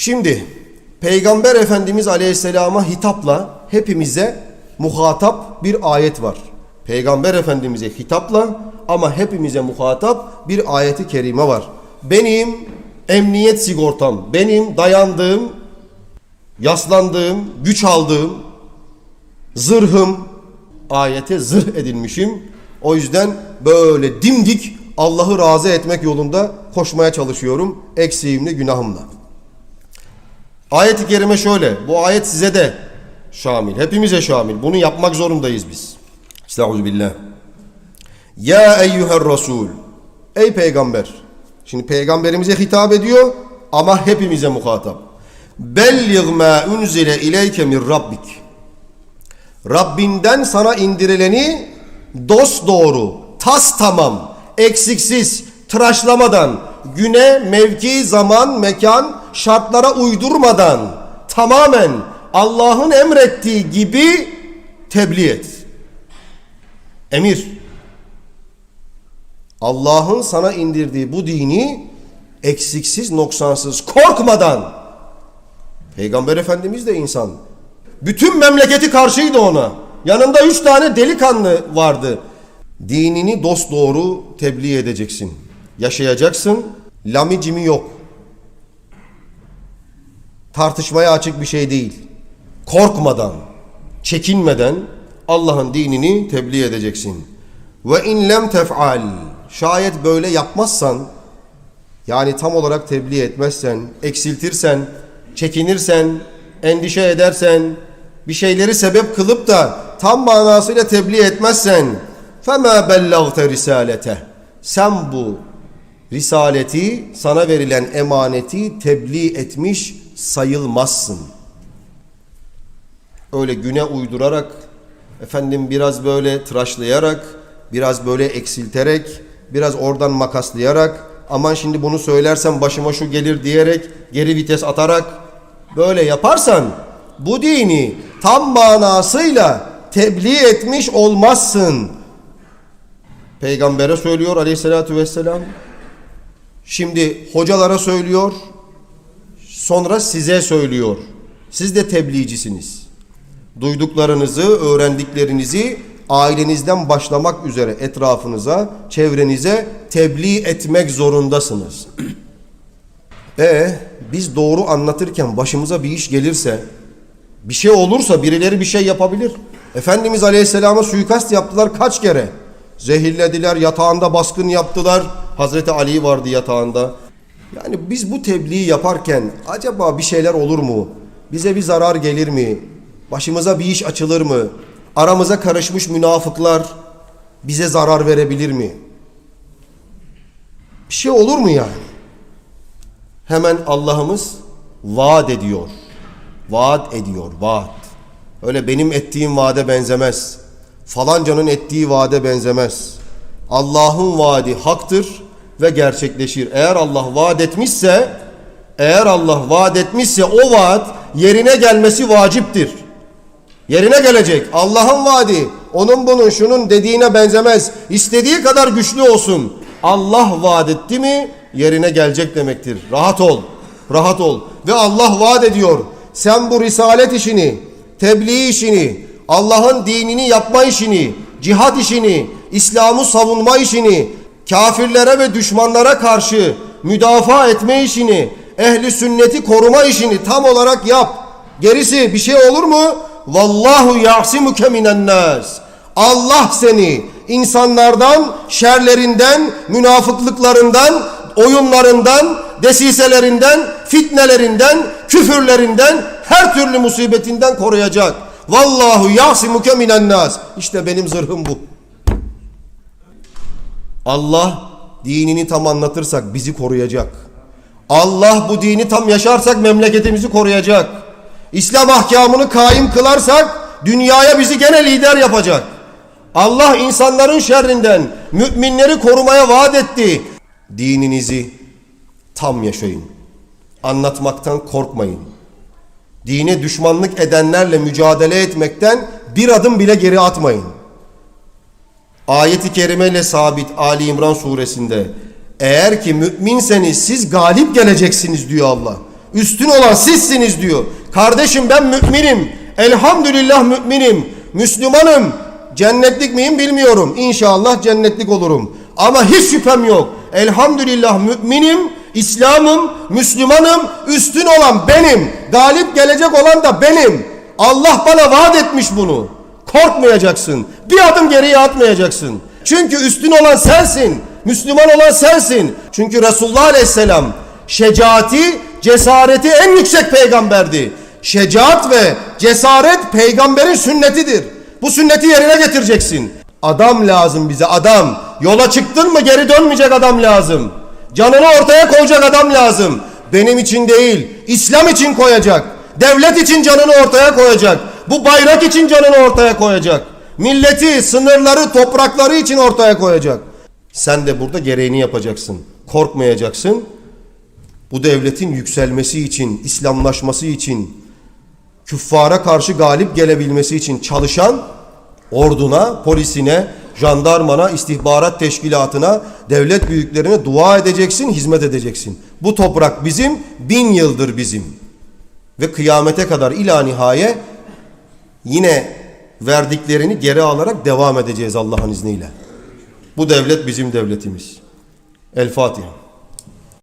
Şimdi Peygamber Efendimiz Aleyhisselam'a hitapla hepimize muhatap bir ayet var. Peygamber Efendimiz'e hitapla ama hepimize muhatap bir ayeti kerime var. Benim emniyet sigortam, benim dayandığım, yaslandığım, güç aldığım, zırhım, ayete zırh edilmişim. O yüzden böyle dimdik Allah'ı razı etmek yolunda koşmaya çalışıyorum. Eksiğimle, günahımla. Ayet-i kerime şöyle. Bu ayet size de şamil. Hepimize şamil. Bunu yapmak zorundayız biz. Estağfirullah. Ya eyyuher Resul. Ey peygamber. Şimdi peygamberimize hitap ediyor ama hepimize muhatap. Belliğ ma unzile ileyke min rabbik. Rabbinden sana indirileni dost doğru, tas tamam, eksiksiz, tıraşlamadan, güne, mevki, zaman, mekan, şartlara uydurmadan tamamen Allah'ın emrettiği gibi tebliğ et. Emir. Allah'ın sana indirdiği bu dini eksiksiz, noksansız, korkmadan Peygamber Efendimiz de insan. Bütün memleketi karşıydı ona. Yanında üç tane delikanlı vardı. Dinini dosdoğru tebliğ edeceksin. Yaşayacaksın. Lamicimi yok Tartışmaya açık bir şey değil. Korkmadan, çekinmeden Allah'ın dinini tebliğ edeceksin. Ve in lem tef'al. Şayet böyle yapmazsan, yani tam olarak tebliğ etmezsen, eksiltirsen, çekinirsen, endişe edersen, bir şeyleri sebep kılıp da tam manasıyla tebliğ etmezsen فَمَا بَلَّغْتَ risalete Sen bu risaleti, sana verilen emaneti tebliğ etmiş sayılmazsın. Öyle güne uydurarak, efendim biraz böyle tıraşlayarak, biraz böyle eksilterek, biraz oradan makaslayarak, aman şimdi bunu söylersem başıma şu gelir diyerek, geri vites atarak, böyle yaparsan bu dini tam manasıyla tebliğ etmiş olmazsın. Peygambere söylüyor aleyhissalatü vesselam. Şimdi hocalara söylüyor. Sonra size söylüyor. Siz de tebliğcisiniz. Duyduklarınızı, öğrendiklerinizi ailenizden başlamak üzere etrafınıza, çevrenize tebliğ etmek zorundasınız. E biz doğru anlatırken başımıza bir iş gelirse, bir şey olursa birileri bir şey yapabilir. Efendimiz Aleyhisselam'a suikast yaptılar kaç kere? Zehirlediler, yatağında baskın yaptılar. Hazreti Ali vardı yatağında. Yani biz bu tebliği yaparken acaba bir şeyler olur mu? Bize bir zarar gelir mi? Başımıza bir iş açılır mı? Aramıza karışmış münafıklar bize zarar verebilir mi? Bir şey olur mu yani? Hemen Allah'ımız vaat ediyor. Vaat ediyor, vaat. Öyle benim ettiğim vaade benzemez. Falancanın ettiği vaade benzemez. Allah'ın vaadi haktır ve gerçekleşir. Eğer Allah vaat etmişse, eğer Allah vaat etmişse o vaat yerine gelmesi vaciptir. Yerine gelecek. Allah'ın vaadi onun bunun şunun dediğine benzemez. İstediği kadar güçlü olsun. Allah vaat etti mi yerine gelecek demektir. Rahat ol. Rahat ol. Ve Allah vaat ediyor. Sen bu risalet işini, tebliğ işini, Allah'ın dinini yapma işini, cihat işini, İslam'ı savunma işini, kafirlere ve düşmanlara karşı müdafaa etme işini, ehli sünneti koruma işini tam olarak yap. Gerisi bir şey olur mu? Vallahu ya'simuke minen. Allah seni insanlardan, şerlerinden, münafıklıklarından, oyunlarından, desiselerinden, fitnelerinden, küfürlerinden, her türlü musibetinden koruyacak. Vallahu yasimuke minen. İşte benim zırhım bu. Allah dinini tam anlatırsak bizi koruyacak. Allah bu dini tam yaşarsak memleketimizi koruyacak. İslam ahkamını kaim kılarsak dünyaya bizi gene lider yapacak. Allah insanların şerrinden müminleri korumaya vaat etti. Dininizi tam yaşayın. Anlatmaktan korkmayın. Dine düşmanlık edenlerle mücadele etmekten bir adım bile geri atmayın. Ayet-i kerimeyle sabit Ali İmran suresinde eğer ki müminseniz siz galip geleceksiniz diyor Allah. Üstün olan sizsiniz diyor. Kardeşim ben müminim. Elhamdülillah müminim. Müslümanım. Cennetlik miyim bilmiyorum. İnşallah cennetlik olurum. Ama hiç şüphem yok. Elhamdülillah müminim. İslam'ım, Müslümanım, üstün olan benim. Galip gelecek olan da benim. Allah bana vaat etmiş bunu. Korkmayacaksın. Bir adım geriye atmayacaksın. Çünkü üstün olan sensin. Müslüman olan sensin. Çünkü Resulullah Aleyhisselam şecaati, cesareti en yüksek peygamberdi. Şecaat ve cesaret peygamberin sünnetidir. Bu sünneti yerine getireceksin. Adam lazım bize adam. Yola çıktın mı geri dönmeyecek adam lazım. Canını ortaya koyacak adam lazım. Benim için değil, İslam için koyacak. Devlet için canını ortaya koyacak. Bu bayrak için canını ortaya koyacak. Milleti, sınırları, toprakları için ortaya koyacak. Sen de burada gereğini yapacaksın. Korkmayacaksın. Bu devletin yükselmesi için, İslamlaşması için, küffara karşı galip gelebilmesi için çalışan orduna, polisine, jandarmana, istihbarat teşkilatına, devlet büyüklerine dua edeceksin, hizmet edeceksin. Bu toprak bizim, bin yıldır bizim. Ve kıyamete kadar ila nihaye yine verdiklerini geri alarak devam edeceğiz Allah'ın izniyle. Bu devlet bizim devletimiz. El Fatiha.